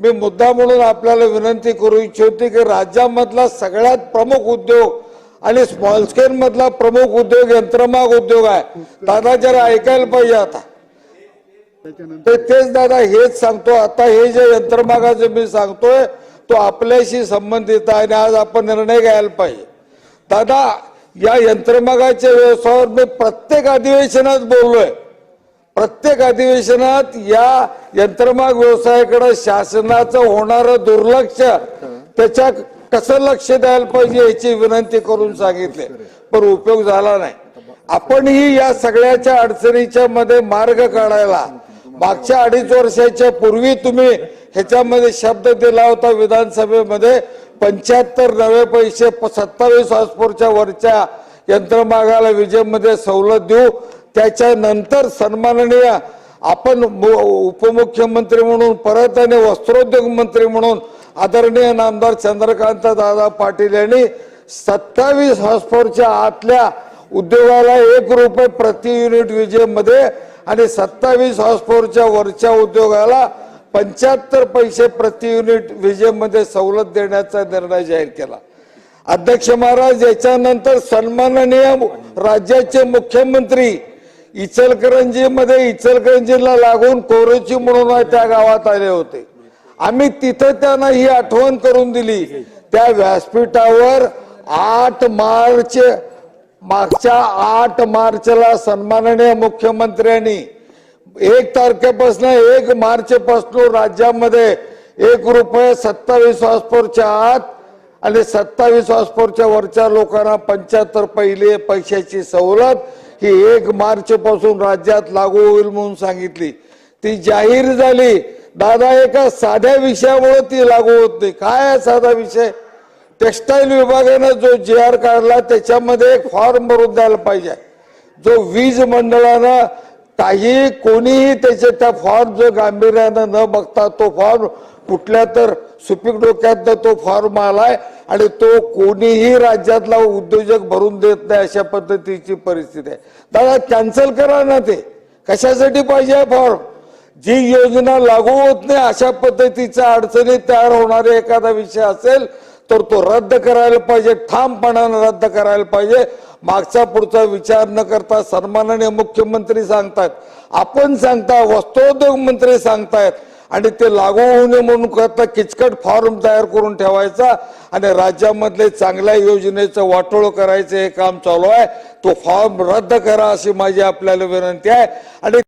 मी मुद्दा म्हणून आपल्याला विनंती करू इच्छिते की राज्यामधला सगळ्यात प्रमुख उद्योग आणि स्मॉल स्केल मधला प्रमुख उद्योग यंत्रमाग उद्योग आहे. दादा जरा ऐकायला पाहिजे आता. ते तेच दादा हेच सांगतो. आता हे जे यंत्रमागाचं मी सांगतोय तो आपल्याशी संबंधित आहे आणि आज आपण निर्णय घ्यायला पाहिजे. दादा या यंत्रमागाच्या व्यवसायावर मी प्रत्येक अधिवेशनात बोललोय. प्रत्येक अधिवेशनात या यंत्रमाग व्यवसायाकडे शासनाचं होणारं दुर्लक्ष त्याच्या कसं लक्ष द्यायला पाहिजे याची विनंती करून सांगितले. पण उपयोग झाला नाही. आपणही या सगळ्याच्या अडचणीच्या मध्ये मार्ग काढायला. मागच्या अडीच वर्षाच्या पूर्वी तुम्ही ह्याच्यामध्ये शब्द दिला होता विधानसभेमध्ये पंच्याहत्तर नवे पैसे सत्तावीस हॉस्पोरच्या वरच्या यंत्रमागाला विजेमध्ये सवलत देऊ. त्याच्यानंतर सन्माननीय आपण उपमुख्यमंत्री म्हणून परत आणि वस्त्रोद्योग मंत्री म्हणून आदरणीय नामदार चंद्रकांत दादा पाटील यांनी सत्तावीस हॉस्पोरच्या आतल्या उद्योगाला एक रुपये प्रति युनिट विजेमध्ये आणि सत्तावीस हॉस्पोरच्या वरच्या उद्योगाला पंच्याहत्तर पैसे प्रति युनिट विजेमध्ये सवलत देण्याचा निर्णय जाहीर केला. अध्यक्ष महाराज याच्यानंतर सन्माननीय राज्याचे मुख्यमंत्री इचलकरंजीमध्ये इचलकरंजीला लागून कोरोची म्हणून त्या गावात आले होते. आम्ही तिथं त्यांना ही आठवण करून दिली. त्या व्यासपीठावर आठ मार्च मागच्या आठ मार्चला सन्माननीय मुख्यमंत्र्यांनी एक तारखेपासून एक मार्च पासून राज्यामध्ये एक रुपये सत्तावीस हॉस्पोरच्या आत आणि सत्तावीस हॉस्पोरच्या वरच्या लोकांना पंच्याहत्तर पहिले पैशाची सवलत ही एक मार्च पासून राज्यात लागू होईल म्हणून सांगितली. ती जाहीर झाली. दादा एका साध्या विषयामुळे ती लागू होत नाही. काय साधा विषय? टेक्स्टाईल विभागानं जो जे आर काढला त्याच्यामध्ये एक फॉर्म भरून द्यायला पाहिजे. जो वीज मंडळानं काही कोणीही त्याचे त्या फॉर्म जो गांभीर्यानं न बघता तो फॉर्म कुठल्या तर सुपीक डोक्यातनं तो फॉर्म आलाय आणि तो कोणीही राज्यातला उद्योजक भरून देत नाही अशा पद्धतीची परिस्थिती आहे. दादा कॅन्सल करा ना ते. कशासाठी पाहिजे फॉर्म जी योजना लागू होत नाही अशा पद्धतीच्या अडचणी तयार होणारे एखादा विषय असेल तर तो रद्द करायला पाहिजे ठामपणानं रद्द करायला पाहिजे. मागचा पुढचा विचार न करता सन्माननीय मुख्यमंत्री सांगतात आपण सांगता वस्त्रोद्योग मंत्री सांगतायत. आणि ते लागू होऊ नये म्हणून करता किचकट फॉर्म तयार करून ठेवायचा आणि राज्यामधले चांगल्या योजनेचं वाटोळ करायचं हे काम चालू आहे. तो फॉर्म रद्द करा अशी माझी आपल्याला विनंती आहे. आणि